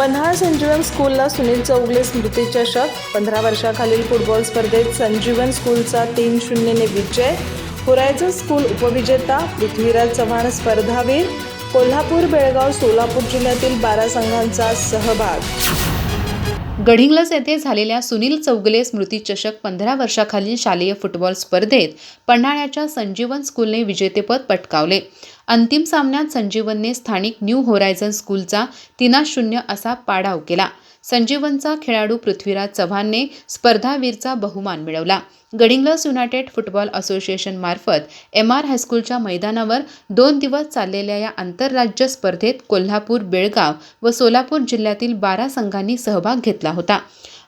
पन्हाळ संजीवन स्कूलला सुनील चौगले स्मृती चषक पंधरा वर्षाखालील फुटबॉल स्पर्धेत संजीवन स्कूलचा तीन शून्यने विजय. होरायझन स्कूल उपविजेता पृथ्वीराज चव्हाण स्पर्धावीर. कोल्हापूर बेळगाव सोलापूर जिल्ह्यातील बारा संघांचा सहभाग. गडिंग्लज येथे झालेल्या सुनील चौगले स्मृती चषक पंधरा वर्षाखालील शालेय फुटबॉल स्पर्धेत पन्हाळ्याच्या संजीवन स्कूलने विजेतेपद पटकावले. अंतिम सामन्यात संजीवनने स्थानिक न्यू होरायझन स्कूलचा तिना शून्य असा पाडाव केला. संजीवनचा खेळाडू पृथ्वीराज चव्हाणने स्पर्धावीरचा बहुमान मिळवला. गडिंग्लस युनायटेड फुटबॉल असोसिएशनमार्फत एम आर हायस्कूलच्या मैदानावर दोन दिवस चाललेल्या या आंतरराज्य स्पर्धेत कोल्हापूर बेळगाव व सोलापूर जिल्ह्यातील बारा संघांनी सहभाग घेतला होता.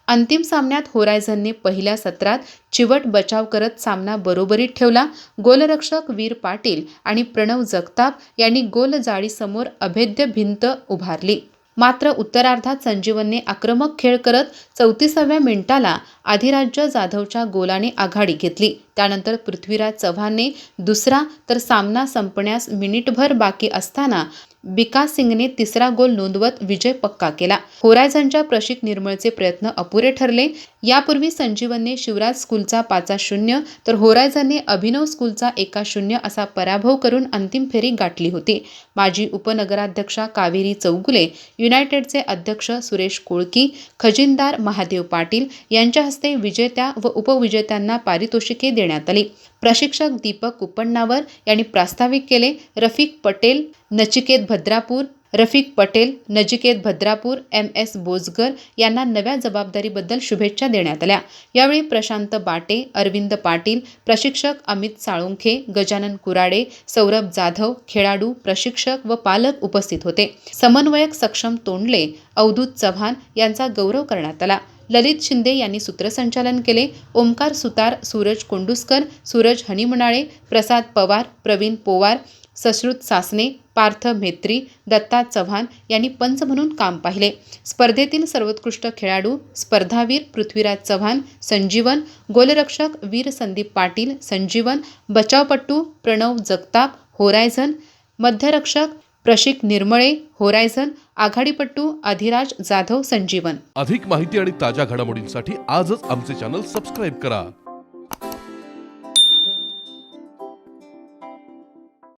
अंतिम सामन्यात होरायझनने पहिल्या सत्रात चिवट बचाव करत सामना बरोबरीत ठेवला. गोलरक्षक वीर पाटील आणि प्रणव जगताप यांनी गोल जाळीसमोर अभेद्य भिंत उभारली. मात्र उत्तरार्धात संजीवनने आक्रमक खेळ करत चौतीसाव्या मिनिटाला आधिराज्य जाधवच्या गोलाने आघाडी घेतली. त्यानंतर पृथ्वीराज चव्हाणने दुसरा तर सामना संपण्यास मिनिटभर बाकी असताना विकास सिंगने तिसरा गोल नोंदवत विजय पक्का केला. होरायझनच्या प्रशिक निर्मळचे प्रयत्न अपुरे ठरले. यापूर्वी संजीवनने शिवराज स्कूलचा पाचा शून्य तर होरायझनने अभिनव स्कूलचा एका शून्य असा पराभव करून अंतिम फेरी गाठली होती. माजी उपनगराध्यक्षा कावेरी चौगुले युनायटेडचे अध्यक्ष सुरेश कोळकी खजिनदार महादेव पाटील यांच्या हस्ते विजेत्या व उपविजेत्यांना पारितोषिके देण्यात आली. प्रशिक्षक दीपक कुपण्णावर यांनी प्रास्ताविक केले रफिक पटेल नचिकेत भद्रापूर रफिक पटेल नजिकेत भद्रापूर एम एस बोजगर यांना नव्या जबाबदारीबद्दल शुभेच्छा देण्यात आल्या. यावेळी प्रशांत बाटे अरविंद पाटील प्रशिक्षक अमित साळुंखे गजानन कुराडे सौरभ जाधव खेळाडू प्रशिक्षक व पालक उपस्थित होते. समन्वयक सक्षम तोंडले अवधूत चव्हाण यांचा गौरव करण्यात आला. ललित शिंदे यांनी सूत्रसंचालन केले. ओमकार सुतार सूरज कोंडुस्कर सूरज हनिमणाळे प्रसाद पवार प्रवीण पोवार सश्रुत सासने पार्थ मेत्री दत्ता चव्हाण यांनी पंच म्हणून काम पाहिले. स्पर्धेतील सर्वोत्कृष्ट खेळाडू स्पर्धावीर पृथ्वीराज चव्हाण संजीवन गोलरक्षक वीर संदीप पाटील संजीवन बचावपट्टू प्रणव जगताप होरायझन मध्यरक्षक प्रशिक निर्मळे होरायझन आघाडीपट्टू अधिराज जाधव संजीवन. अधिक माहिती आणि ताज्या घडामोडींसाठी आजच आमचे चॅनल सबस्क्राईब करा.